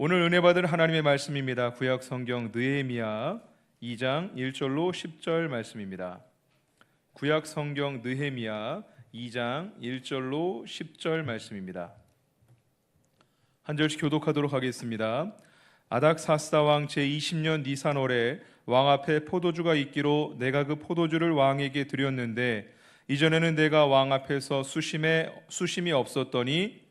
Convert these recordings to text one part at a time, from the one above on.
오늘 은혜 받은 하나님의 말씀입니다. 구약 성경 느헤미야 2장 1절로 10절 말씀입니다. 구약 성경 느헤미야 2장 1절로 10절 말씀입니다. 한 절씩 교독하도록 하겠습니다. 아닥사스다 왕 제20년 니산월에 왕 앞에 포도주가 있기로 내가 그 포도주를 왕에게 드렸는데 이전에는 내가 왕 앞에서 수심에 수심이 없었더니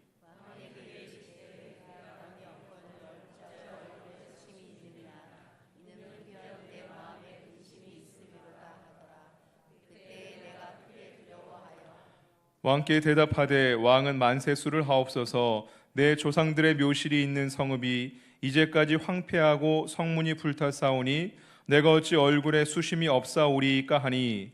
왕께 대답하되 왕은 만세수를 하옵소서. 내 조상들의 묘실이 있는 성읍이 이제까지 황폐하고 성문이 불타사오니 내가 어찌 얼굴에 수심이 없사오리까 하니?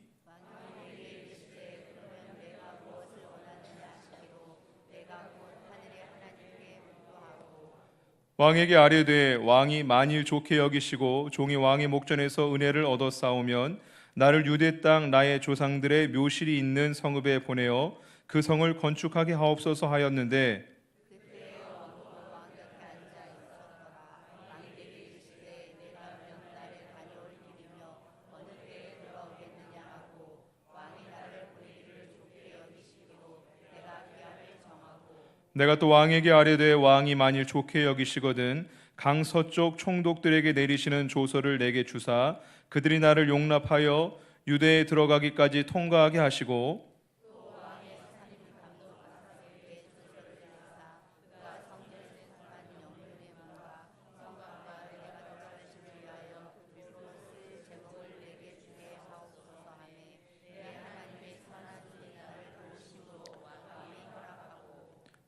왕에게 아뢰되 왕이 만일 좋게 여기시고 종이 왕의 목전에서 은혜를 얻어 싸우면 나를 유대 땅 나의 조상들의 묘실이 있는 성읍에 보내어 그 성을 건축하게 하옵소서 하였는데 내가 또 왕에게 아뢰되 왕이 만일 좋게 여기시거든 강 서쪽 총독들에게 내리시는 조서를 내게 주사 그들이 나를 용납하여 유대에 들어가기까지 통과하게 하시고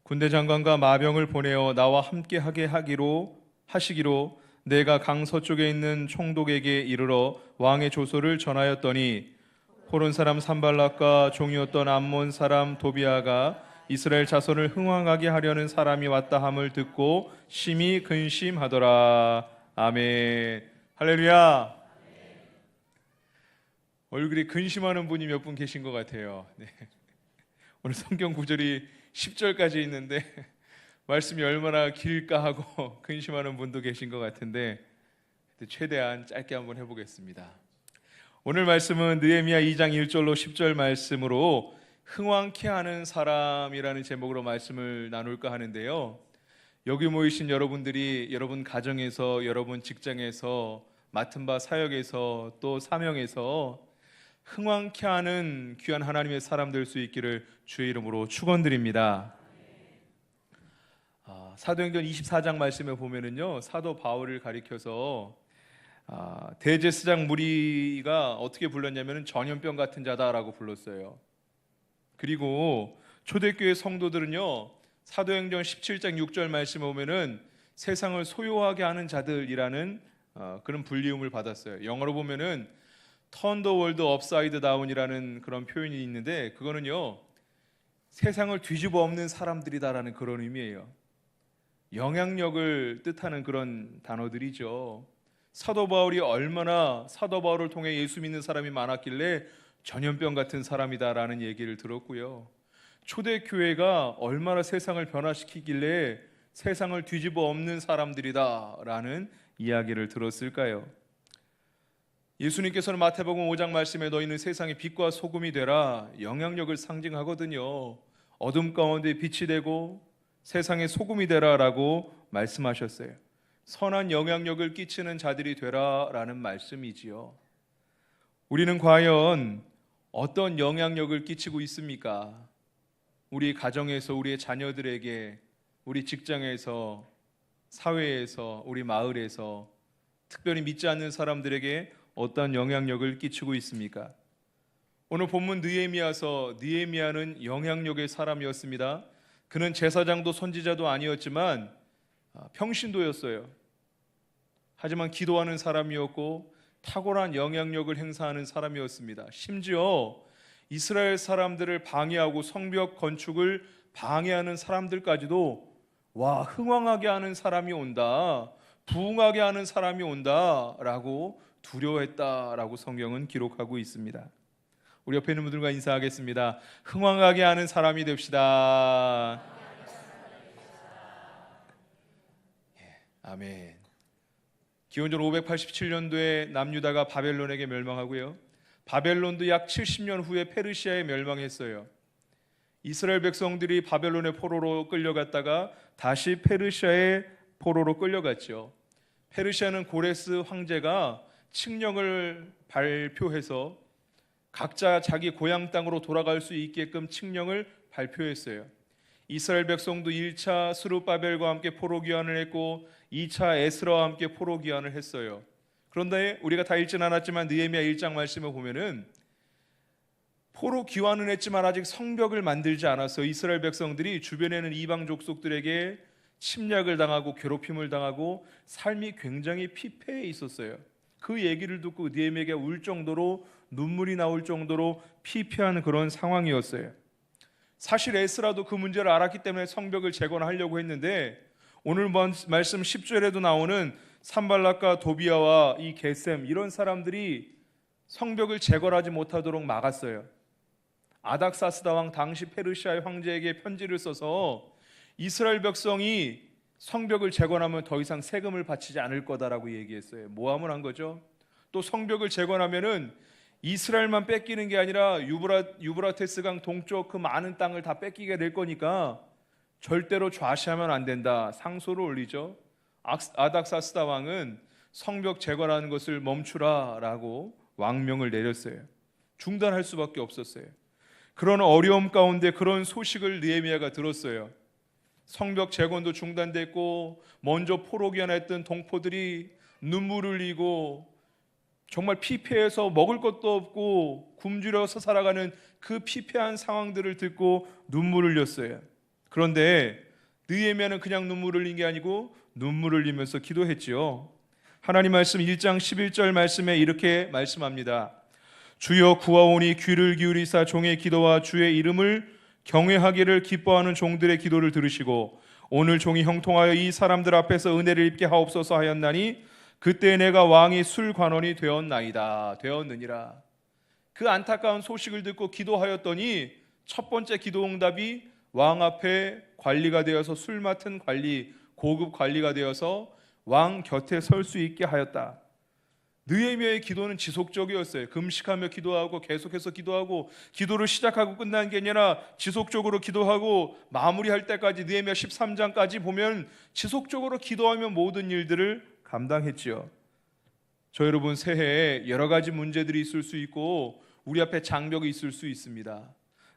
군대 장관과 마병을 보내어 나와 함께 하게 하기로 하시기로 내가 강 서쪽에 있는 총독에게 이르러 왕의 조소를 전하였더니 호론 사람 산발락과 종이었던 암몬 사람 도비아가 이스라엘 자손을 흥왕하게 하려는 사람이 왔다 함을 듣고 심히 근심하더라. 아멘. 할렐루야. 얼굴이 근심하는 분이 몇 분 계신 것 같아요. 네. 오늘 성경 구절이 10절까지 있는데 말씀이 얼마나 길까 하고 근심하는 분도 계신 것 같은데 최대한 짧게 한번 해보겠습니다. 오늘 말씀은 느헤미야 2장 1절로 10절 말씀으로 흥왕케 하는 사람이라는 제목으로 말씀을 나눌까 하는데요. 여기 모이신 여러분들이 여러분 가정에서 여러분 직장에서 맡은 바 사역에서 또 사명에서 흥왕케 하는 귀한 하나님의 사람 될 수 있기를 주의 이름으로 축원드립니다. 아, 사도행전 24장 말씀에 보면은요 사도 바울을 가리켜서 아, 대제사장 무리가 어떻게 불렀냐면은 전염병 같은 자다라고 불렀어요. 그리고 초대교회 성도들은요 사도행전 17장 6절 말씀에 보면은 세상을 소유하게 하는 자들이라는 어, 그런 불리움을 받았어요. 영어로 보면은 the world upside down이라는 그런 표현이 있는데 그거는요 세상을 뒤집어 엎는 사람들이다라는 그런 의미예요. 영향력을 뜻하는 그런 단어들이죠. 사도 바울이 얼마나 사도 바울을 통해 예수 믿는 사람이 많았길래 전염병 같은 사람이다라는 얘기를 들었고요. 초대 교회가 얼마나 세상을 변화시키길래 세상을 뒤집어 엎는 사람들이다라는 이야기를 들었을까요? 예수님께서는 마태복음 5장 말씀에 너희는 세상의 빛과 소금이 되라 영향력을 상징하거든요. 어둠 가운데 빛이 되고 세상의 소금이 되라라고 말씀하셨어요. 선한 영향력을 끼치는 자들이 되라라는 말씀이지요. 우리는 과연 어떤 영향력을 끼치고 있습니까? 우리 가정에서 우리의 자녀들에게 우리 직장에서 사회에서 우리 마을에서 특별히 믿지 않는 사람들에게 어떤 영향력을 끼치고 있습니까? 오늘 본문 느헤미야서 느헤미야는 영향력의 사람이었습니다. 그는 제사장도 선지자도 아니었지만 아, 평신도였어요. 하지만 기도하는 사람이었고 탁월한 영향력을 행사하는 사람이었습니다. 심지어 이스라엘 사람들을 방해하고 성벽 건축을 방해하는 사람들까지도 와 흥왕하게 하는 사람이 온다, 부흥하게 하는 사람이 온다라고 두려워했다라고 성경은 기록하고 있습니다. 우리 옆에 있는 분들과 인사하겠습니다. 흥왕하게 하는 사람이 됩시다. 예, 아멘. 기원전 587년도에 남유다가 바벨론에게 멸망하고요. 바벨론도 약 70년 후에 페르시아에 멸망했어요. 이스라엘 백성들이 바벨론의 포로로 끌려갔다가 다시 페르시아의 포로로 끌려갔죠. 페르시아는 고레스 황제가 칙령을 발표해서 각자 자기 고향 땅으로 돌아갈 수 있게끔 칙령을 발표했어요. 이스라엘 백성도 1차 스루바벨과 함께 포로 귀환을 했고 2차 에스라와 함께 포로 귀환을 했어요. 그런데 우리가 다 읽진 않았지만 느헤미야 1장 말씀을 보면은 포로 귀환은 했지만 아직 성벽을 만들지 않아서 이스라엘 백성들이 주변에 는 이방 족속들에게 침략을 당하고 괴롭힘을 당하고 삶이 굉장히 피폐해 있었어요. 그 얘기를 듣고 느헤미야가 울 정도로 눈물이 나올 정도로 피폐한 그런 상황이었어요. 사실 에스라도 그 문제를 알았기 때문에 성벽을 재건하려고 했는데 오늘 먼- 말씀 10절에도 나오는 산발락과 도비아와 이 게셈 이런 사람들이 성벽을 재건하지 못하도록 막았어요. 아닥사스다 왕 당시 페르시아의 황제에게 편지를 써서 이스라엘 백성이 성벽을 재건하면 더 이상 세금을 바치지 않을 거다라고 얘기했어요. 모함을 한 거죠. 또 성벽을 재건하면은 이스라엘만 뺏기는 게 아니라 유브라 유브라테스 강 동쪽 그 많은 땅을 다 뺏기게 될 거니까 절대로 좌시하면 안 된다. 상소를 올리죠. 악- 아닥사스다 왕은 성벽 재건하는 것을 멈추라라고 왕명을 내렸어요. 중단할 수밖에 없었어요. 그런 어려움 가운데 그런 소식을 느헤미야가 들었어요. 성벽 재건도 중단됐고 먼저 포로 귀환했던 동포들이 눈물을 흘리고 정말 피폐해서 먹을 것도 없고 굶주려서 살아가는 그 피폐한 상황들을 듣고 눈물을 흘렸어요. 그런데 느헤미야는 그냥 눈물을 흘린 게 아니고 눈물을 흘리면서 기도했지요. 하나님 말씀 1장 11절 말씀에 이렇게 말씀합니다. 주여 구하오니 귀를 기울이사 종의 기도와 주의 이름을 경외하기를 기뻐하는 종들의 기도를 들으시고 오늘 종이 형통하여 이 사람들 앞에서 은혜를 입게 하옵소서 하였나니 그때 내가 왕이 술관원이 되었나이다 되었느니라 그 안타까운 소식을 듣고 기도하였더니 첫 번째 기도 응답이 왕 앞에 관리가 되어서 술 맡은 관리 고급 관리가 되어서 왕 곁에 설 수 있게 하였다. 느헤미야의 기도는 지속적이었어요. 금식하며 기도하고 계속해서 기도하고 기도를 시작하고 끝난 게 아니라 지속적으로 기도하고 마무리할 때까지 느헤미야 13장까지 보면 지속적으로 기도하며 모든 일들을 감당했지요. 저 여러분 새해에 여러 가지 문제들이 있을 수 있고 우리 앞에 장벽이 있을 수 있습니다.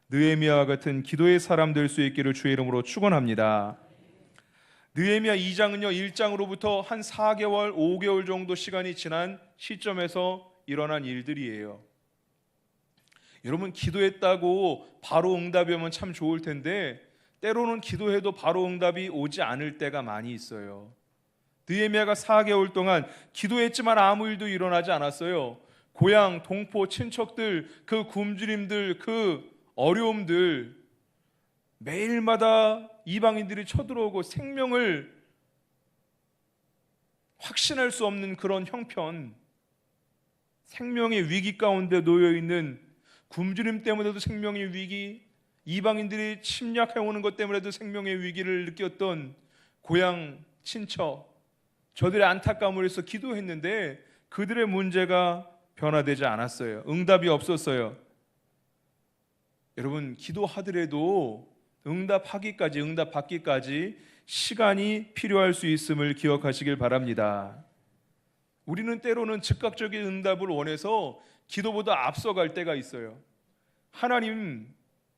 느헤미야와 같은 기도의 사람 될 수 있기를 주의 이름으로 축원합니다. 느헤미야 2장은요 1장으로부터 한 4개월, 5개월 정도 시간이 지난 시점에서 일어난 일들이에요. 여러분 기도했다고 바로 응답이 오면 참 좋을 텐데 때로는 기도해도 바로 응답이 오지 않을 때가 많이 있어요. 느헤미야가 4개월 동안 기도했지만 아무 일도 일어나지 않았어요. 고향, 동포, 친척들, 그 굶주림들, 그 어려움들 매일마다 이방인들이 쳐들어오고 생명을 확신할 수 없는 그런 형편, 생명의 위기 가운데 놓여 있는 굶주림 때문에도 생명의 위기, 이방인들이 침략해 오는 것 때문에도 생명의 위기를 느꼈던 고향 친척, 저들의 안타까움을 위해서 기도했는데 그들의 문제가 변화되지 않았어요. 응답이 없었어요. 여러분 기도하더라도 응답하기까지 응답받기까지 시간이 필요할 수 있음을 기억하시길 바랍니다. 우리는 때로는 즉각적인 응답을 원해서 기도보다 앞서갈 때가 있어요. 하나님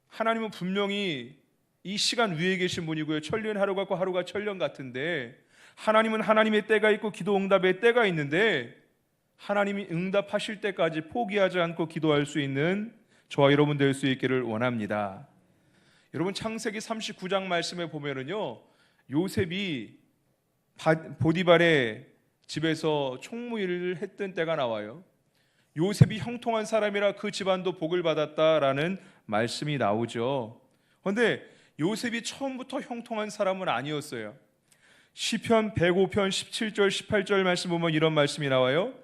하나님은 분명히 이 시간 위에 계신 분이고요. 천년 하루 같고 하루가 천년 같은데 하나님은 하나님의 때가 있고 기도 응답의 때가 있는데 하나님이 응답하실 때까지 포기하지 않고 기도할 수 있는 저와 여러분 될 수 있기를 원합니다. 여러분 창세기 39장 말씀에 보면은요. 요셉이 바- 보디발의 집에서 총무일을 했던 때가 나와요. 요셉이 형통한 사람이라 그 집안도 복을 받았다라는 말씀이 나오죠. 그런데 요셉이 처음부터 형통한 사람은 아니었어요. 시편 105편 17절 18절 말씀 보면 이런 말씀이 나와요.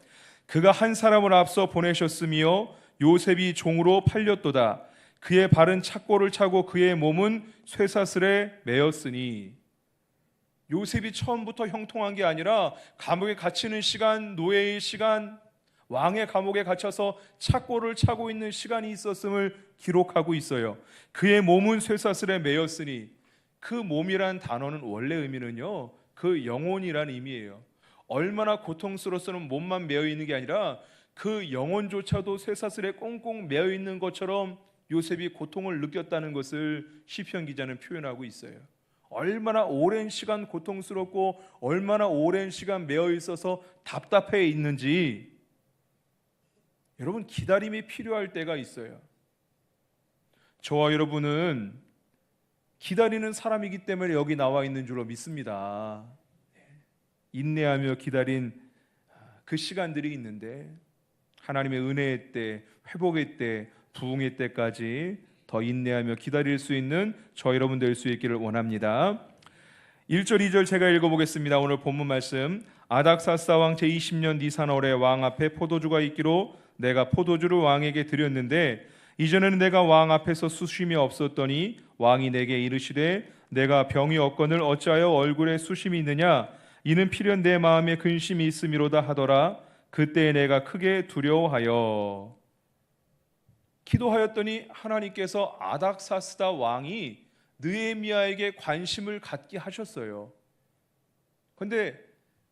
그가 한 사람을 앞서 보내셨으며 요셉이 종으로 팔렸도다. 그의 발은 착고를 차고 그의 몸은 쇠사슬에 매였으니 요셉이 처음부터 형통한 게 아니라 감옥에 갇히는 시간, 노예의 시간, 왕의 감옥에 갇혀서 착고를 차고 있는 시간이 있었음을 기록하고 있어요. 그의 몸은 쇠사슬에 매였으니 그 몸이란 단어는 원래 의미는요. 그 영혼이란 의미예요. 얼마나 고통스러워서는 몸만 매여 있는 게 아니라 그 영혼조차도 쇠사슬에 꽁꽁 매여 있는 것처럼 요셉이 고통을 느꼈다는 것을 시편 기자는 표현하고 있어요. 얼마나 오랜 시간 고통스럽고 얼마나 오랜 시간 매여 있어서 답답해 있는지 여러분 기다림이 필요할 때가 있어요. 저와 여러분은 기다리는 사람이기 때문에 여기 나와 있는 줄로 믿습니다. 인내하며 기다린 그 시간들이 있는데 하나님의 은혜의 때, 회복의 때, 부흥의 때까지 더 인내하며 기다릴 수 있는 저 여러분 될 수 있기를 원합니다. 1절 2절 제가 읽어보겠습니다. 오늘 본문 말씀 아닥사스다 왕 제20년 니산월에 왕 앞에 포도주가 있기로 내가 포도주를 왕에게 드렸는데 이전에는 내가 왕 앞에서 수심이 없었더니 왕이 내게 이르시되 내가 병이 없거늘 어찌하여 얼굴에 수심이 있느냐 이는 필연 내 마음에 근심이 있음이로다 하더라 그때 내가 크게 두려워하여 기도하였더니 하나님께서 아닥사스다 왕이 느헤미야에게 관심을 갖게 하셨어요. 근데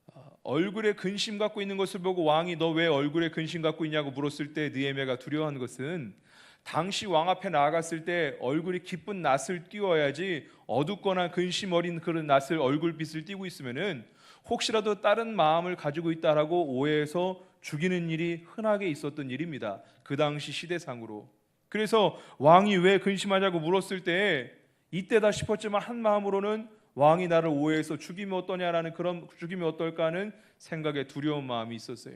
어, 얼굴에 근심 갖고 있는 것을 보고 왕이 너 왜 얼굴에 근심 갖고 있냐고 물었을 때 느헤미야가 두려워한 것은 당시 왕 앞에 나아갔을 때 얼굴이 기쁜 낯을 띄워야지 어둡거나 근심 어린 그런 낯을 얼굴빛을 띄고 있으면은 혹시라도 다른 마음을 가지고 있다라고 오해해서 죽이는 일이 흔하게 있었던 일입니다. 그 당시 시대상으로. 그래서 왕이 왜 근심하냐고 물었을 때 이때다 싶었지만 한 마음으로는 왕이 나를 오해해서 죽이면 어떠냐라는 그런 죽이면 어떨까 하는 생각에 두려운 마음이 있었어요.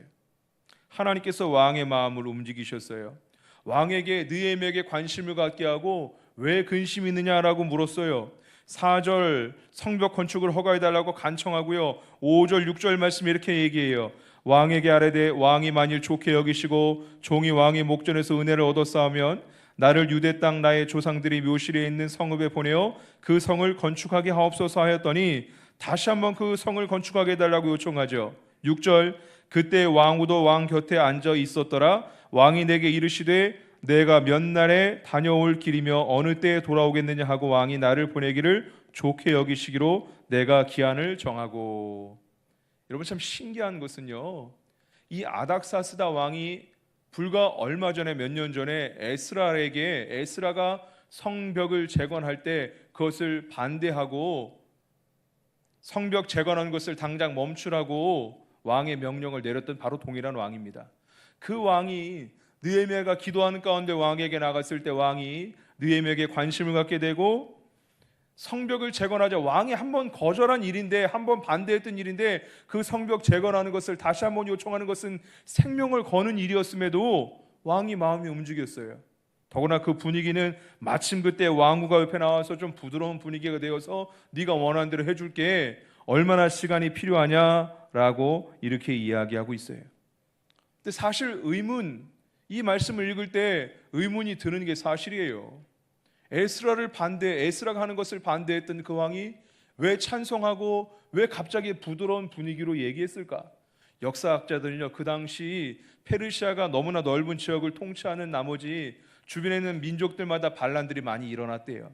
하나님께서 왕의 마음을 움직이셨어요. 왕에게 느헤미야에게 관심을 갖게 하고 왜 근심이 있느냐라고 물었어요. 4절 성벽 건축을 허가해 달라고 간청하고요. 5절 6절 말씀 이렇게 얘기해요. 왕에게 아뢰되 왕이 만일 좋게 여기시고 종이 왕의 목전에서 은혜를 얻었사오면 나를 유대 땅 나의 조상들이 묘실에 있는 성읍에 보내어 그 성을 건축하게 하옵소서 하였더니 다시 한번 그 성을 건축하게 해달라고 요청하죠. 6절 그때 왕후도 왕 곁에 앉아 있었더라 왕이 내게 이르시되 내가 몇 날에 다녀올 길이며 어느 때에 돌아오겠느냐 하고 왕이 나를 보내기를 좋게 여기시기로 내가 기한을 정하고 여러분 참 신기한 것은요. 이 아닥사스다 왕이 불과 얼마 전에 몇 년 전에 에스라에게 에스라가 성벽을 재건할 때 그것을 반대하고 성벽 재건한 것을 당장 멈추라고 왕의 명령을 내렸던 바로 동일한 왕입니다. 그 왕이 느헤미야가 기도하는 가운데 왕에게 나갔을 때 왕이 느헤미야에게 관심을 갖게 되고 성벽을 재건하자 왕이 한 번 거절한 일인데 한 번 반대했던 일인데 그 성벽 재건하는 것을 다시 한 번 요청하는 것은 생명을 거는 일이었음에도 왕이 마음이 움직였어요. 더구나 그 분위기는 마침 그때 왕후가 옆에 나와서 좀 부드러운 분위기가 되어서 네가 원하는 대로 해줄게 얼마나 시간이 필요하냐라고 이렇게 이야기하고 있어요. 근데 사실 의문 이 말씀을 읽을 때 의문이 드는 게 사실이에요. 에스라를 반대, 에스라가 하는 것을 반대했던 그 왕이 왜 찬송하고 왜 갑자기 부드러운 분위기로 얘기했을까? 역사학자들은요, 그 당시 페르시아가 너무나 넓은 지역을 통치하는 나머지 주변에 있는 민족들마다 반란들이 많이 일어났대요.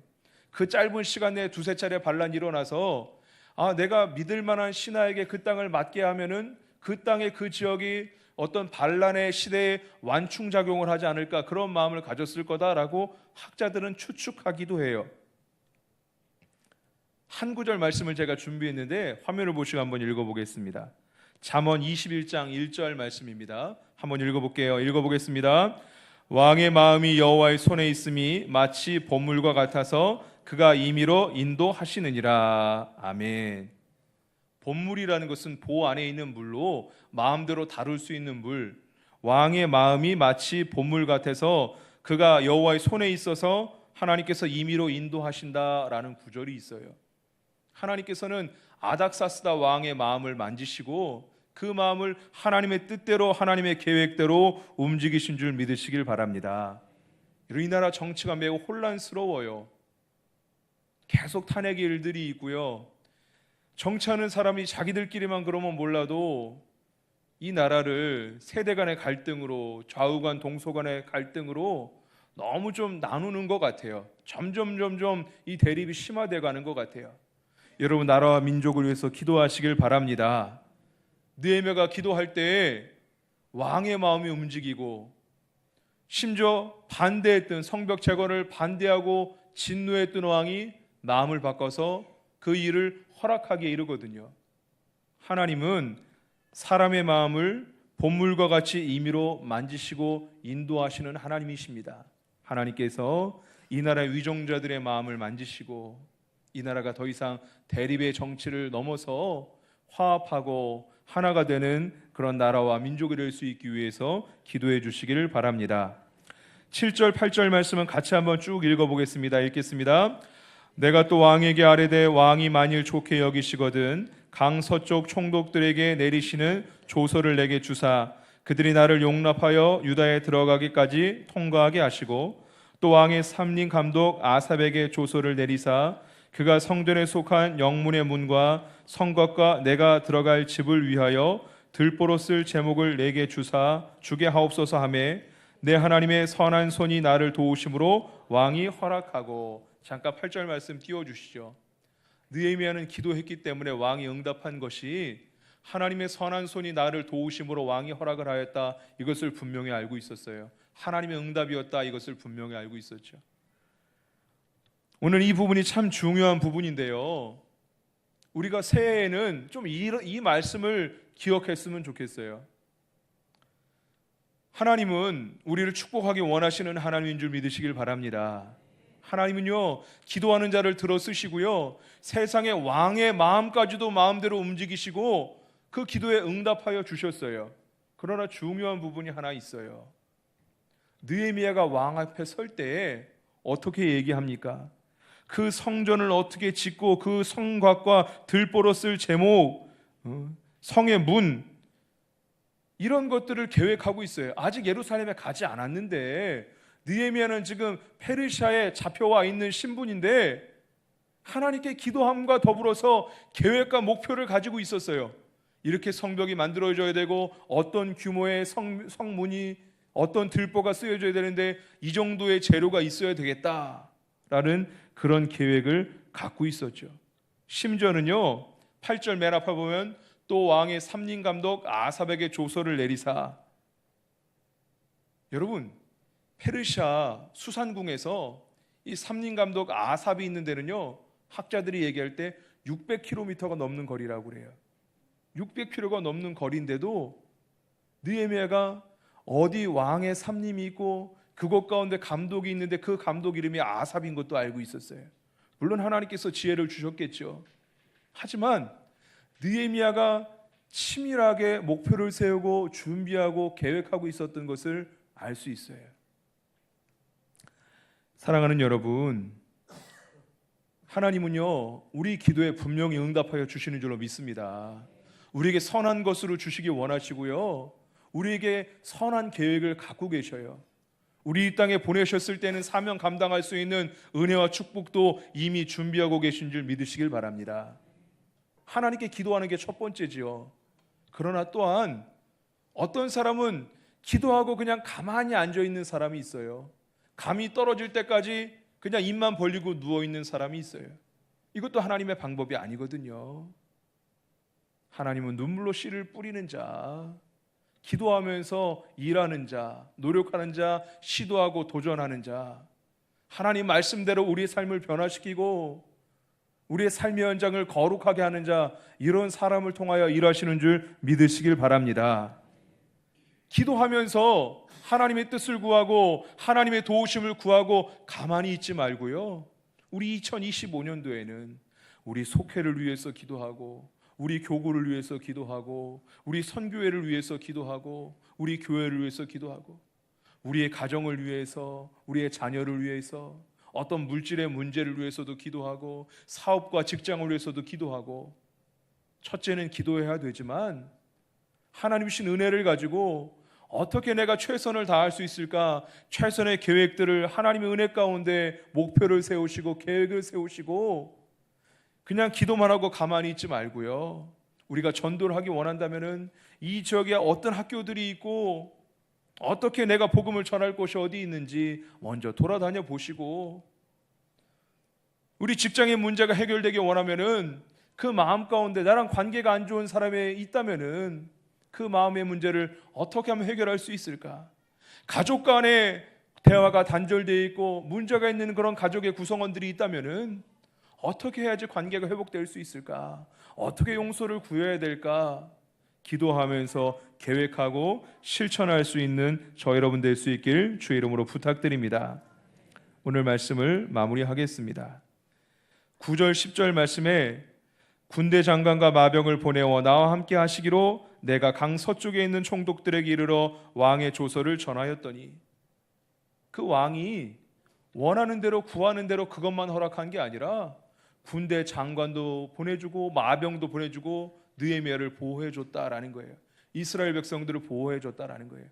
그 짧은 시간에 두세 차례 반란이 일어나서 아, 내가 믿을 만한 신하에게 그 땅을 맡게 하면은 그 땅의 그 지역이 어떤 반란의 시대에 완충 작용을 하지 않을까 그런 마음을 가졌을 거다라고 학자들은 추측하기도 해요. 한 구절 말씀을 제가 준비했는데 화면을 보시고 한번 읽어보겠습니다. 잠언 21장 1절 말씀입니다. 한번 읽어볼게요. 읽어보겠습니다. 왕의 마음이 여호와의 손에 있음이 마치 보물과 같아서 그가 임의로 인도하시느니라. 아멘. 본물이라는 것은 보 안에 있는 물로 마음대로 다룰 수 있는 물. 왕의 마음이 마치 본물 같아서 그가 여호와의 손에 있어서 하나님께서 임의로 인도하신다라는 구절이 있어요. 하나님께서는 아닥사스다 왕의 마음을 만지시고 그 마음을 하나님의 뜻대로 하나님의 계획대로 움직이신 줄 믿으시길 바랍니다. 이 나라 정치가 매우 혼란스러워요. 계속 탄핵의 일들이 있고요. 정치하는 사람이 자기들끼리만 그러면 몰라도 이 나라를 세대 간의 갈등으로 좌우 간 동서 간의 갈등으로 너무 좀 나누는 것 같아요. 점점 점점 이 대립이 심화돼 가는 것 같아요. 여러분 나라와 민족을 위해서 기도하시길 바랍니다. 느헤미야가 기도할 때 왕의 마음이 움직이고 심지어 반대했던 성벽 재건을 반대하고 진노했던 왕이 마음을 바꿔서 그 일을 허락하게 이르거든요. 하나님은 사람의 마음을 본물과 같이 임의로 만지시고 인도하시는 하나님이십니다. 하나님께서 이 나라의 위종자들의 마음을 만지시고 이 나라가 더 이상 대립의 정치를 넘어서 화합하고 하나가 되는 그런 나라와 민족이 될 수 있기 위해서 기도해 주시기를 바랍니다. 7절 8절 말씀은 같이 한번 쭉 읽어 보겠습니다. 읽겠습니다. 내가 또 왕에게 아뢰되 왕이 만일 좋게 여기시거든 강 서쪽 총독들에게 내리시는 조서를 내게 주사. 그들이 나를 용납하여 유다에 들어가기까지 통과하게 하시고 또 왕의 삼림 감독 아삽에게 조서를 내리사. 그가 성전에 속한 영문의 문과 성곽과 내가 들어갈 집을 위하여 들보로 쓸 제목을 내게 주사 주게 하옵소서 하매 내 하나님의 선한 손이 나를 도우심으로 왕이 허락하고 잠깐 8절 말씀 띄워 주시죠. 느헤미야는 기도했기 때문에 왕이 응답한 것이 하나님의 선한 손이 나를 도우심으로 왕이 허락을 하였다. 이것을 분명히 알고 있었어요. 하나님의 응답이었다. 이것을 분명히 알고 있었죠. 오늘 이 부분이 참 중요한 부분인데요. 우리가 새해에는 좀 이, 이 말씀을 기억했으면 좋겠어요. 하나님은 우리를 축복하기 원하시는 하나님인 줄 믿으시길 바랍니다. 하나님은요, 기도하는 자를 들어 쓰시고요, 세상의 왕의 마음까지도 마음대로 움직이시고 그 기도에 응답하여 주셨어요. 그러나 중요한 부분이 하나 있어요. 느헤미야가 왕 앞에 설 때에 어떻게 얘기합니까? 그 성전을 어떻게 짓고 그 성곽과 들보로 쓸 제목, 어, 성의 문 이런 것들을 계획하고 있어요. 아직 예루살렘에 가지 않았는데 느헤미야는 지금 페르시아에 잡혀와 있는 신분인데 하나님께 기도함과 더불어서 계획과 목표를 가지고 있었어요. 이렇게 성벽이 만들어져야 되고 어떤 규모의 성, 성문이 어떤 들보가 쓰여져야 되는데 이 정도의 재료가 있어야 되겠다라는 그런 계획을 갖고 있었죠. 심지어는요. 8절 맨 앞에 보면 또 왕의 삼림 감독 아삽에게 조서를 내리사 여러분 페르시아 수산궁에서 이 삼림 감독 아삽이 있는 데는요. 학자들이 얘기할 때 600km가 넘는 거리라고 그래요. 600km가 넘는 거리인데도 느헤미야가 어디 왕의 삼림이 있고 그곳 가운데 감독이 있는데 그 감독 이름이 아삽인 것도 알고 있었어요. 물론 하나님께서 지혜를 주셨겠죠. 하지만 느헤미야가 치밀하게 목표를 세우고 준비하고 계획하고 있었던 것을 알 수 있어요. 사랑하는 여러분, 하나님은요, 우리 기도에 분명히 응답하여 주시는 줄로 믿습니다. 우리에게 선한 것으로 주시기 원하시고요. 우리에게 선한 계획을 갖고 계셔요. 우리 이 땅에 보내셨을 때는 사명 감당할 수 있는 은혜와 축복도 이미 준비하고 계신 줄 믿으시길 바랍니다. 하나님께 기도하는 게 첫 번째지요. 그러나 또한 어떤 사람은 기도하고 그냥 가만히 앉아 있는 사람이 있어요. 감이 떨어질 때까지 그냥 입만 벌리고 누워 있는 사람이 있어요. 이것도 하나님의 방법이 아니거든요. 하나님은 눈물로 씨를 뿌리는 자, 기도하면서 일하는 자, 노력하는 자, 시도하고 도전하는 자, 하나님 말씀대로 우리의 삶을 변화시키고 우리의 삶의 현장을 거룩하게 하는 자, 이런 사람을 통하여 일하시는 줄 믿으시길 바랍니다. 기도하면서 하나님의 뜻을 구하고 하나님의 도우심을 구하고 가만히 있지 말고요. 우리 2025년도에는 우리 속회를 위해서 기도하고 우리 교구를 위해서 기도하고 우리 선교회를 위해서 기도하고 우리 교회를 위해서 기도하고 우리의 가정을 위해서 우리의 자녀를 위해서 어떤 물질의 문제를 위해서도 기도하고 사업과 직장을 위해서도 기도하고 첫째는 기도해야 되지만 하나님 신 은혜를 가지고 어떻게 내가 최선을 다할 수 있을까? 최선의 계획들을 하나님의 은혜 가운데 목표를 세우시고 계획을 세우시고 그냥 기도만 하고 가만히 있지 말고요. 우리가 전도를 하기 원한다면은 이 지역에 어떤 학교들이 있고 어떻게 내가 복음을 전할 곳이 어디 있는지 먼저 돌아다녀 보시고 우리 직장의 문제가 해결되기 원하면은 그 마음 가운데 나랑 관계가 안 좋은 사람이 있다면은 그 마음의 문제를 어떻게 하면 해결할 수 있을까? 가족 간에 대화가 단절되어 있고 문제가 있는 그런 가족의 구성원들이 있다면은 어떻게 해야지 관계가 회복될 수 있을까? 어떻게 용서를 구해야 될까? 기도하면서 계획하고 실천할 수 있는 저 여러분 될 수 있길 주의 이름으로 부탁드립니다. 오늘 말씀을 마무리하겠습니다. 9절 10절 말씀에 군대 장관과 마병을 보내어 나와 함께 하시기로 내가 강 서쪽에 있는 총독들에게 이르러 왕의 조서를 전하였더니 그 왕이 원하는 대로 구하는 대로 그것만 허락한 게 아니라 군대 장관도 보내주고 마병도 보내주고 느헤미야를 보호해 줬다라는 거예요. 이스라엘 백성들을 보호해 줬다라는 거예요.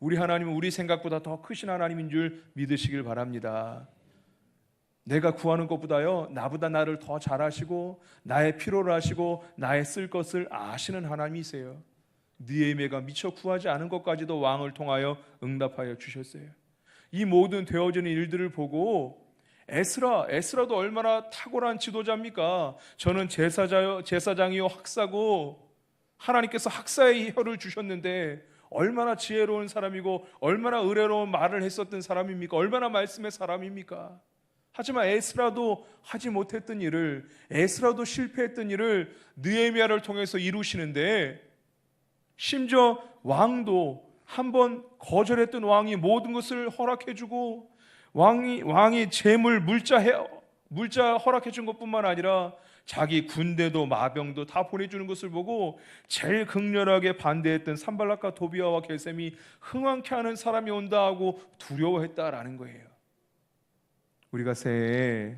우리 하나님은 우리 생각보다 더 크신 하나님인 줄 믿으시길 바랍니다. 내가 구하는 것보다요 나보다 나를 더 잘하시고 나의 필요를 하시고 나의 쓸 것을 아시는 하나님이세요. 느헤미야가 미처 구하지 않은 것까지도 왕을 통하여 응답하여 주셨어요. 이 모든 되어지는 일들을 보고 에스라, 에스라도 얼마나 탁월한 지도자입니까? 저는 제사자요, 제사장이요 학사고 하나님께서 학사의 혀를 주셨는데 얼마나 지혜로운 사람이고 얼마나 의뢰로운 말을 했었던 사람입니까? 얼마나 말씀의 사람입니까? 하지만 에스라도 하지 못했던 일을 에스라도 실패했던 일을 느헤미야를 통해서 이루시는데 심지어 왕도 한 번 거절했던 왕이 모든 것을 허락해 주고 왕이 왕이 재물 물자 해 물자 허락해 준 것뿐만 아니라 자기 군대도 마병도 다 보내주는 것을 보고 제일 극렬하게 반대했던 산발락과 도비아와 게셈이 흥왕케 하는 사람이 온다 하고 두려워했다라는 거예요. 우리가 새해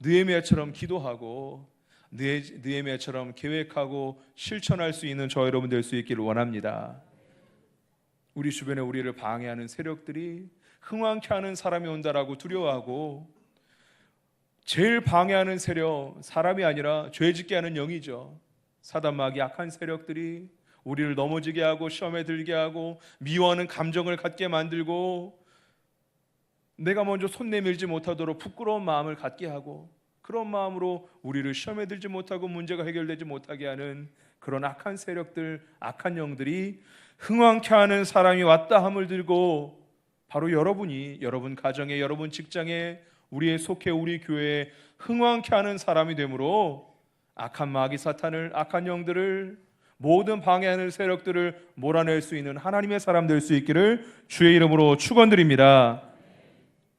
느헤미야처럼 기도하고 느헤- 느헤미야처럼 계획하고 실천할 수 있는 저 여러분 될 수 있기를 원합니다. 우리 주변에 우리를 방해하는 세력들이 흥왕케 하는 사람이 온다라고 두려워하고 제일 방해하는 세력 사람이 아니라 죄짓게 하는 영이죠. 사단마귀 악한 세력들이 우리를 넘어지게 하고 시험에 들게 하고 미워하는 감정을 갖게 만들고 내가 먼저 손 내밀지 못하도록 부끄러운 마음을 갖게 하고 그런 마음으로 우리를 시험에 들지 못하고 문제가 해결되지 못하게 하는 그런 악한 세력들, 악한 영들이 흥왕케 하는 사람이 왔다 함을 들고 바로 여러분이 여러분 가정에 여러분 직장에 우리의 속해 우리 교회에 흥왕케 하는 사람이 되므로 악한 마귀 사탄을 악한 영들을 모든 방해하는 세력들을 몰아낼 수 있는 하나님의 사람 될 수 있기를 주의 이름으로 축원드립니다.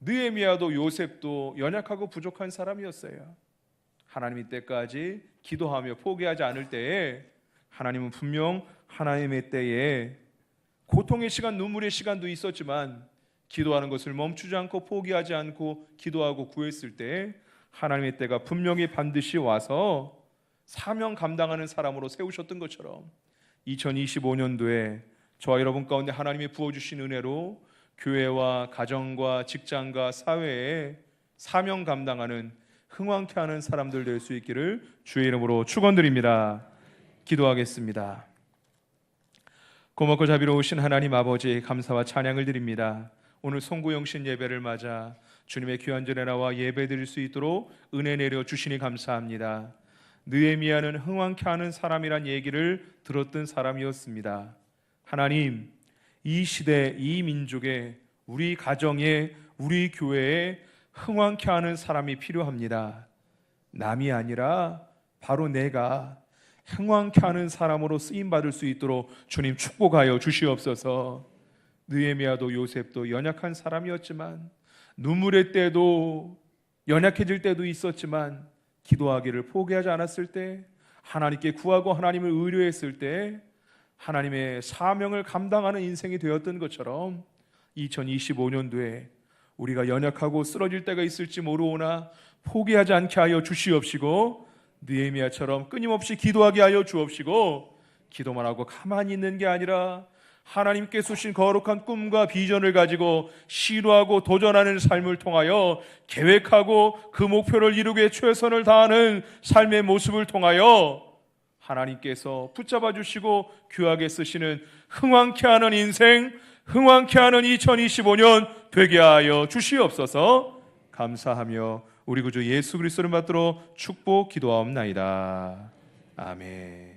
느헤미야도 요셉도 연약하고 부족한 사람이었어요. 하나님이 때까지 기도하며 포기하지 않을 때에 하나님은 분명 하나님의 때에 고통의 시간, 눈물의 시간도 있었지만 기도하는 것을 멈추지 않고 포기하지 않고 기도하고 구했을 때 하나님의 때가 분명히 반드시 와서 사명 감당하는 사람으로 세우셨던 것처럼 2025년도에 저와 여러분 가운데 하나님이 부어주신 은혜로 교회와 가정과 직장과 사회에 사명 감당하는 흥왕케 하는 사람들 될 수 있기를 주의 이름으로 축원드립니다. 기도하겠습니다. 고맙고 자비로우신 하나님 아버지 감사와 찬양을 드립니다. 오늘 송구영신 예배를 맞아 주님의 귀한 전에 나와 예배 드릴 수 있도록 은혜 내려 주시니 감사합니다. 느헤미야는 흥왕케 하는 사람이란 얘기를 들었던 사람이었습니다. 하나님, 이 시대, 이 민족에 우리 가정에 우리 교회에 흥왕케 하는 사람이 필요합니다. 남이 아니라 바로 내가 흥왕케 하는 사람으로 쓰임 받을 수 있도록 주님 축복하여 주시옵소서. 느헤미야도 요셉도 연약한 사람이었지만 눈물의 때도 연약해질 때도 있었지만 기도하기를 포기하지 않았을 때 하나님께 구하고 하나님을 의뢰했을 때 하나님의 사명을 감당하는 인생이 되었던 것처럼 2025년도에 우리가 연약하고 쓰러질 때가 있을지 모르오나 포기하지 않게 하여 주시옵시고 느헤미야처럼 끊임없이 기도하게 하여 주옵시고 기도만 하고 가만히 있는 게 아니라 하나님께 주신 거룩한 꿈과 비전을 가지고 시도하고 도전하는 삶을 통하여 계획하고 그 목표를 위해 최선을 다하는 삶의 모습을 통하여 하나님께서 붙잡아 주시고 귀하게 쓰시는 흥왕케 하는 인생, 흥왕케 하는 2025년 되게 하여 주시옵소서 감사하며 우리 구주 예수 그리스도를 받들어 축복 기도하옵나이다. 아멘.